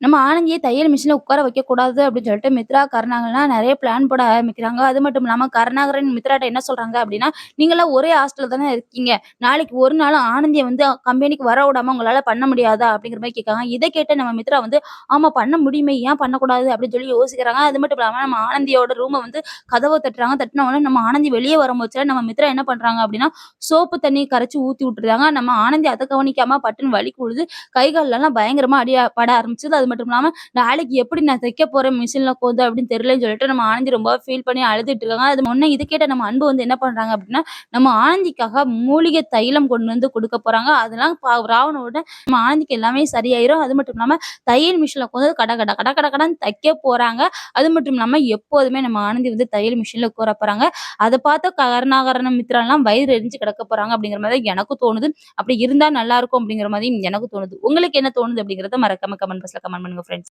நம்ம ஆனந்தியை தையல் மிஷினில் உட்கார வைக்கக்கூடாது அப்படின்னு சொல்லிட்டு மித்ரா, கருணாகரன்லாம் நிறைய பிளான் போட ஆரம்பிக்கிறாங்க. அது மட்டும் இல்லாம கருணாகரன் மித்ராட்ட என்ன சொல்றாங்க அப்படின்னா, நீங்களாம் ஒரே ஹாஸ்டல்ல தானே இருக்கீங்க. நாளைக்கு ஒரு நாள் ஆனந்தியை வந்து கம்பெனிக்கு வர விடாம உங்களால பண்ண முடியாதா?" அப்படிங்கிற மாதிரி கேட்கறாங்க. இதை கேட்ட நம்ம மித்ரா வந்து, "ஆமா பண்ண முடியுமே, ஏன் பண்ணக்கூடாது?" அப்படின்னு சொல்லி யோசிக்கிறாங்க. அது மட்டும் இல்லாம நம்ம ஆனந்தியோட ரூம வந்து கதவ தட்டுறாங்க. தட்டுன உடனே நம்ம ஆனந்தி வெளியே வரும்போது நம்ம மித்ரா என்ன பண்றாங்க அப்படின்னா, சோப்பு தண்ணி கரைச்சு ஊத்தி விட்டுறாங்க. நம்ம ஆனந்தி அதை கவனிக்காம பட்டுன்னு வலி விழுது. கை காலெல்லாம் பயங்கரமா அடி பட ஆரம்பிச்சது. அது அது மட்டும் இல்லாமல் நாளைக்கு எப்படி நான் தைக்க போகிறேன் மிஷினில் உட்காந்து அப்படின்னு தெரியலன்னு சொல்லிட்டு நம்ம ஆனந்தி ரொம்ப ஃபீல் பண்ணி அழுதுட்டு இருக்காங்க. அது முன்ன இது கேட்ட நம்ம அன்பு வந்து என்ன பண்றாங்க அப்படின்னா, நம்ம ஆனந்திக்காக மூலிகை தைலம் கொண்டு வந்து கொடுக்க போறாங்க. அதெல்லாம் ராவணோட நம்ம ஆனந்திக்கு எல்லாமே சரியாயிரும். அது மட்டும் இல்லாம தையல் மிஷினில் உட்காந்து கட கட கட கட கடன் தைக்க போறாங்க. அது மட்டும் இல்லாம எப்போதுமே நம்ம ஆனந்தி வந்து தையல் மிஷினில் உட்கார போறாங்க. அதை பார்த்து கருணாகரண மித்ராலாம் வயிறு எரிஞ்சு கிடக்க போறாங்க அப்படிங்கிற மாதிரி தான் தோணுது. அப்படி இருந்தா நல்லா இருக்கும் அப்படிங்கிற மாதிரி எனக்கு தோணுது. உங்களுக்கு என்ன தோணுது அப்படிங்கிறத மறக்காம கமெண்ட் பாக்ஸ்ல கமெண்ட் பண்ணுங்க ஃப்ரெண்ட்ஸ்.